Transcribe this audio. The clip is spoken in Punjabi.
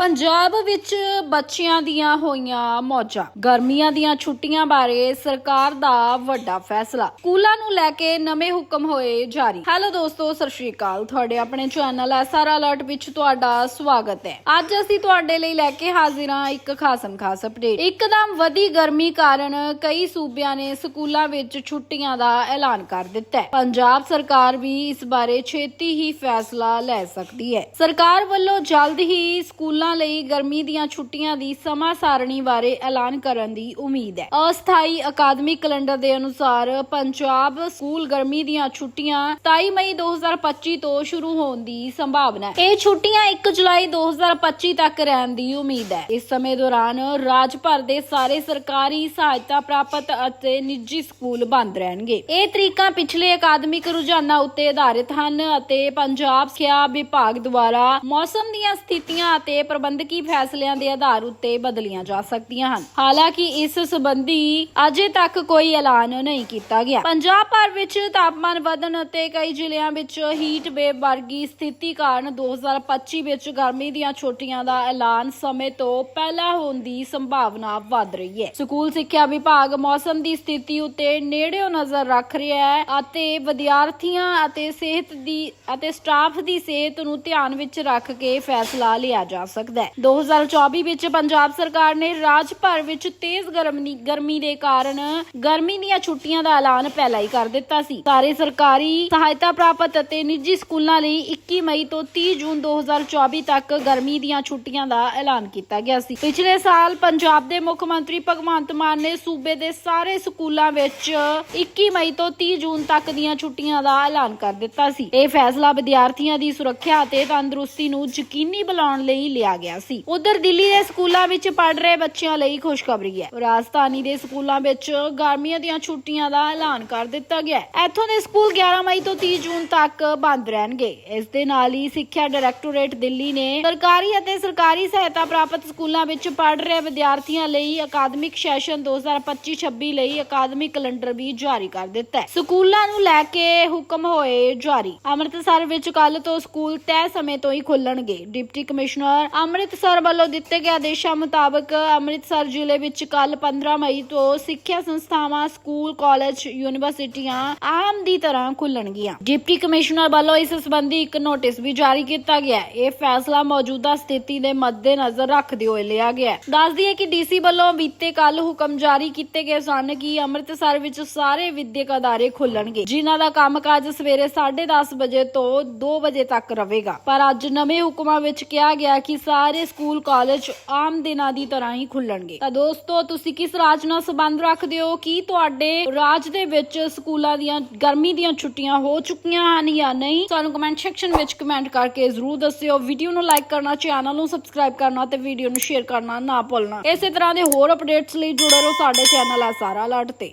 ਪੰਜਾਬ ਵਿੱਚ ਬੱਚਿਆਂ ਦੀਆਂ ਹੋਈਆਂ ਮੌਜਾਂ। ਗਰਮੀਆਂ ਦੀਆਂ ਛੁੱਟੀਆਂ ਬਾਰੇ ਸਰਕਾਰ ਦਾ ਵੱਡਾ ਫੈਸਲਾ। ਸਕੂਲਾਂ ਨੂੰ ਲੈ ਕੇ ਨਵੇਂ ਹੁਕਮ ਹੋਏ ਜਾਰੀ। ਹੈਲੋ ਦੋਸਤੋ, ਸਤਿ ਸ਼੍ਰੀ ਅਕਾਲ। ਤੁਹਾਡੇ ਆਪਣੇ ਚੈਨਲ ਐਸਆਰ ਅਲਰਟ ਵਿੱਚ ਤੁਹਾਡਾ ਸਵਾਗਤ ਹੈ। ਅੱਜ ਅਸੀਂ ਤੁਹਾਡੇ ਲਈ ਲੈ ਕੇ ਹਾਜ਼ਰ ਹਾਂ ਇੱਕ ਖਾਸਮ ਖਾਸ ਅਪਡੇਟ। ਇੱਕਦਮ ਵਧੀ ਗਰਮੀ ਕਾਰਨ ਕਈ ਸੂਬਿਆਂ ਨੇ ਸਕੂਲਾਂ ਵਿੱਚ ਛੁੱਟੀਆਂ ਦਾ ਐਲਾਨ ਕਰ ਦਿੱਤਾ ਹੈ। ਪੰਜਾਬ ਸਰਕਾਰ ਵੀ ਇਸ ਬਾਰੇ ਛੇਤੀ ਹੀ ਫੈਸਲਾ ਲੈ ਸਕਦੀ ਹੈ। ਸਰਕਾਰ ਵੱਲੋਂ ਜਲਦ ਹੀ ਸਕੂਲ ਸਕੂਲਾਂ ਲਈ ਗਰਮੀ ਦੀਆਂ ਛੁੱਟੀਆਂ ਦੀ ਸਮਾਂ ਸਾਰਣੀ ਬਾਰੇ ਐਲਾਨ ਕਰਨ ਦੀ ਉਮੀਦ ਹੈ। ਅਸਥਾਈ ਅਕਾਦਮਿਕ ਕੈਲੰਡਰ ਦੇ ਅਨੁਸਾਰ ਪੰਜਾਬ ਸਕੂਲ ਗਰਮੀ ਦੀਆਂ ਛੁੱਟੀਆਂ 27 ਮਈ 2025 ਤੋਂ ਸ਼ੁਰੂ ਹੋਣ ਦੀ ਸੰਭਾਵਨਾ ਹੈ। ਇਹ ਛੁੱਟੀਆਂ 1 ਜੁਲਾਈ 2025 ਤੱਕ ਰਹਿਣ ਦੀ ਉਮੀਦ ਹੈ। ਇਸ ਸਮੇਂ ਦੌਰਾਨ ਰਾਜ ਭਰ ਦੇ ਸਾਰੇ ਸਰਕਾਰੀ ਸਹਾਇਤਾ ਪ੍ਰਾਪਤ ਅਤੇ ਨਿੱਜੀ ਸਕੂਲ ਬੰਦ ਰਹਿਣਗੇ। ਇਹ ਤਰੀਕਾਂ ਪਿਛਲੇ ਅਕਾਦਮਿਕ ਰੁਝਾਨਾਂ ਉੱਤੇ ਆਧਾਰਿਤ ਹਨ ਅਤੇ ਪੰਜਾਬ ਸਿਆ ਵਿਭਾਗ ਦੁਆਰਾ ਮੌਸਮ ਦੀਆਂ ਸਥਿਤੀਆਂ ਅਤੇ ਪ੍ਰਬੰਧਕੀ ਫੈਸਲਿਆਂ ਦੇ ਆਧਾਰ ਉੱਤੇ ਬਦਲੀਆਂ ਜਾ ਸਕਦੀਆਂ ਹਨ। ਹਾਲਾਂਕਿ ਇਸ ਸੰਬੰਧੀ ਅਜੇ ਤੱਕ ਕੋਈ ਐਲਾਨ ਨਹੀਂ ਕੀਤਾ ਗਿਆ। ਪੰਜਾਬ ਭਰ ਵਿੱਚ ਤਾਪਮਾਨ ਵਧਣ ਅਤੇ ਕਈ ਜ਼ਿਲ੍ਹਿਆਂ ਵਿੱਚ ਹੀਟ ਵੇਵ ਵਰਗੀ ਸਥਿਤੀ ਕਾਰਨ 2025 ਵਿੱਚ ਗਰਮੀ ਦੀਆਂ ਛੁੱਟੀਆਂ ਦਾ ਐਲਾਨ ਸਮੇਂ ਤੋਂ ਪਹਿਲਾਂ ਹੋਣ ਦੀ ਸੰਭਾਵਨਾ ਵੱਧ ਰਹੀ ਹੈ। ਸਕੂਲ ਸਿੱਖਿਆ ਵਿਭਾਗ ਮੌਸਮ ਦੀ ਸਥਿਤੀ ਉੱਤੇ ਨੇੜਿਓਂ ਨਜ਼ਰ ਰੱਖ ਰਿਹਾ ਹੈ ਅਤੇ ਵਿਦਿਆਰਥੀਆਂ ਅਤੇ ਸਿਹਤ ਦੀ ਅਤੇ ਸਟਾਫ ਦੀ ਸਿਹਤ ਨੂੰ ਧਿਆਨ ਵਿੱਚ ਰੱਖ ਕੇ ਫੈਸਲਾ ਲਿਆ ਜਾ ਸਕਦਾ ਸਕਦਾ ਹੈ। 2024 ਵਿੱਚ ਪੰਜਾਬ ਸਰਕਾਰ ਨੇ ਰਾਜ ਭਰ ਵਿੱਚ ਤੇਜ਼ ਗਰਮੀ ਗਰਮੀ ਦੇ ਕਾਰਨ ਗਰਮੀ ਦੀਆਂ ਛੁੱਟੀਆਂ ਦਾ ਐਲਾਨ ਪਹਿਲਾਂ ਹੀ ਕਰ ਦਿੱਤਾ ਸੀ। ਸਾਰੇ ਸਰਕਾਰੀ ਸਹਾਇਤਾ ਪ੍ਰਾਪਤ ਅਤੇ ਨਿੱਜੀ ਸਕੂਲਾਂ ਲਈ 21 ਮਈ ਤੋਂ 30 ਜੂਨ 2024 ਤੱਕ ਗਰਮੀ ਦੀਆਂ ਛੁੱਟੀਆਂ ਦਾ ਐਲਾਨ ਕੀਤਾ ਗਿਆ ਸੀ। ਪਿਛਲੇ ਸਾਲ ਪੰਜਾਬ ਦੇ ਮੁੱਖ ਮੰਤਰੀ ਭਗਵੰਤ ਮਾਨ ਨੇ ਸੂਬੇ ਦੇ ਸਾਰੇ ਸਕੂਲਾਂ ਵਿੱਚ 21 ਮਈ ਤੋਂ 30 ਜੂਨ ਤੱਕ ਦੀਆਂ ਛੁੱਟੀਆਂ ਦਾ ਐਲਾਨ ਕਰ ਦਿੱਤਾ ਸੀ। ਇਹ ਫੈਸਲਾ ਵਿਦਿਆਰਥੀਆਂ ਦੀ ਸੁਰੱਖਿਆ ਅਤੇ ਤੰਦਰੁਸਤੀ ਨੂੰ ਯਕੀਨੀ ਬਣਾਉਣ ਲਈ ਲਿਆ ਗਿਆ ਸੀ। ਉਧਰ ਦਿੱਲੀ ਦੇ ਸਕੂਲਾਂ ਵਿੱਚ ਪੜ ਰਹੇ ਬੱਚਿਆਂ ਲਈ ਖੁਸ਼ਖਬਰੀ ਹੈ। ਰਾਜਧਾਨੀ ਦੇ ਸਕੂਲਾਂ ਵਿੱਚ ਗਰਮੀਆਂ ਦੀਆਂ ਛੁੱਟੀਆਂ ਦਾ ਐਲਾਨ ਕਰ ਦਿੱਤਾ ਗਿਆ ਹੈ। ਇੱਥੋਂ ਦੇ ਸਕੂਲ 11 ਮਈ ਤੋਂ 30 ਜੂਨ ਤੱਕ ਬੰਦ ਰਹਿਣਗੇ। ਇਸ ਦੇ ਨਾਲ ਹੀ ਸਿੱਖਿਆ ਡਾਇਰੈਕਟੋਰੇਟ ਦਿੱਲੀ ਨੇ ਸਰਕਾਰੀ ਅਤੇ ਸਰਕਾਰੀ ਸਹਾਇਤਾ ਪ੍ਰਾਪਤ ਸਕੂਲਾਂ ਵਿੱਚ ਪੜ ਰਹੇ ਵਿਦਿਆਰਥੀਆਂ ਲਈ ਅਕਾਦਮਿਕ ਸੈਸ਼ਨ 2025-26 ਲਈ ਅਕਾਦਮਿਕ ਕੈਲੰਡਰ ਵੀ ਜਾਰੀ ਕਰ ਦਿੱਤਾ ਹੈ। ਸਕੂਲਾਂ ਨੂੰ ਲੈ ਕੇ ਹੁਕਮ ਹੋਏ ਜਾਰੀ। ਅੰਮ੍ਰਿਤਸਰ ਵਿੱਚ ਕੱਲ ਤੋਂ ਸਕੂਲ ਤੈਅ ਸਮੇਂ ਤੋਂ ਹੀ ਖੁੱਲਣਗੇ। ਡਿਪਟੀ ਕਮਿਸ਼ਨਰ ਅੰਮ੍ਰਿਤਸਰ ਵੱਲੋਂ ਦਿੱਤੇ ਗਏ ਆਦੇਸ਼ਾਂ ਮੁਤਾਬਕ ਅੰਮ੍ਰਿਤਸਰ ਜ਼ਿਲ੍ਹੇ ਵਿੱਚ ਕੱਲ 15 ਮਈ ਤੋਂ ਸਿੱਖਿਆ ਸੰਸਥਾਵਾਂ, ਸਕੂਲ, ਕਾਲਜ, ਯੂਨੀਵਰਸਿਟੀਆਂ ਆਮ ਦੀ ਤਰ੍ਹਾਂ ਖੁੱਲਣਗੀਆਂ। ਡਿਪਟੀ ਕਮਿਸ਼ਨਰ ਵੱਲੋਂ ਇਸ ਸੰਬੰਧੀ ਇੱਕ ਨੋਟਿਸ ਵੀ ਜਾਰੀ ਕੀਤਾ ਗਿਆ ਇਹ ਫੈਸਲਾ ਮੌਜੂਦਾ ਸਥਿਤੀ ਦੇ ਮੱਦੇਨਜ਼ਰ ਰੱਖਦੇ ਹੋਏ ਲਿਆ ਗਿਆ ਹੈ। ਦੱਸ ਦਈਏ ਕਿ ਡੀਸੀ ਵੱਲੋਂ ਬੀਤੇ ਕੱਲ ਹੁਕਮ ਜਾਰੀ ਕੀਤੇ ਗਏ ਸਨ ਕਿ ਅੰਮ੍ਰਿਤਸਰ ਵਿੱਚ ਸਾਰੇ ਵਿਦਿਅਕ ਅਦਾਰੇ ਖੁੱਲਣਗੇ, ਜਿਨ੍ਹਾਂ ਦਾ ਕੰਮਕਾਜ ਸਵੇਰੇ 10:30 ਵਜੇ ਤੋਂ 2 ਵਜੇ ਤੱਕ ਰਹੇਗਾ। ਪਰ ਅੱਜ ਨਵੇਂ ਹੁਕਮਾਂ ਵਿੱਚ ਕਿਹਾ ਗਿਆ ਕਿ ਸਾਰੇ ਸਕੂਲ, ਕਾਲਜ ਆਮ ਦਿਨਾਂ ਦੀ ਤਰ੍ਹਾਂ ਹੀ ਖੁੱਲਣਗੇ। ਤਾਂ ਦੋਸਤੋ, ਤੁਸੀਂ ਕਿਸ ਰਾਜ ਨਾਲ ਸੰਬੰਧ ਰੱਖਦੇ ਹੋ? ਕੀ ਤੁਹਾਡੇ ਰਾਜ ਦੇ ਵਿੱਚ ਸਕੂਲਾਂ ਦੀਆਂ, ਗਰਮੀ ਦੀਆਂ ਛੁੱਟੀਆਂ ਹੋ ਚੁੱਕੀਆਂ ਹਨ ਜਾਂ ਨਹੀਂ? ਸਾਨੂੰ ਕਮੈਂਟ ਸੈਕਸ਼ਨ ਵਿੱਚ ਕਮੈਂਟ ਕਰਕੇ ਜ਼ਰੂਰ ਦੱਸਿਓ। ਵੀਡੀਓ ਨੂੰ ਲਾਈਕ ਕਰਨਾ ਚੈਨਲ ਨੂੰ ਸਬਸਕ੍ਰਾਈਬ ਕਰਨਾ ਤੇ ਵੀਡੀਓ ਨੂੰ ਸ਼ੇਅਰ ਕਰਨਾ ਨਾ ਭੁੱਲਣਾ। ਇਸੇ ਤਰ੍ਹਾਂ ਦੇ ਹੋਰ ਅਪਡੇਟਸ ਲਈ ਜੁੜੇ ਰਹੋ ਸਾਡੇ ਚੈਨਲ ਆ ਸਾਰਾ ਅਲਰਟ ਤੇ।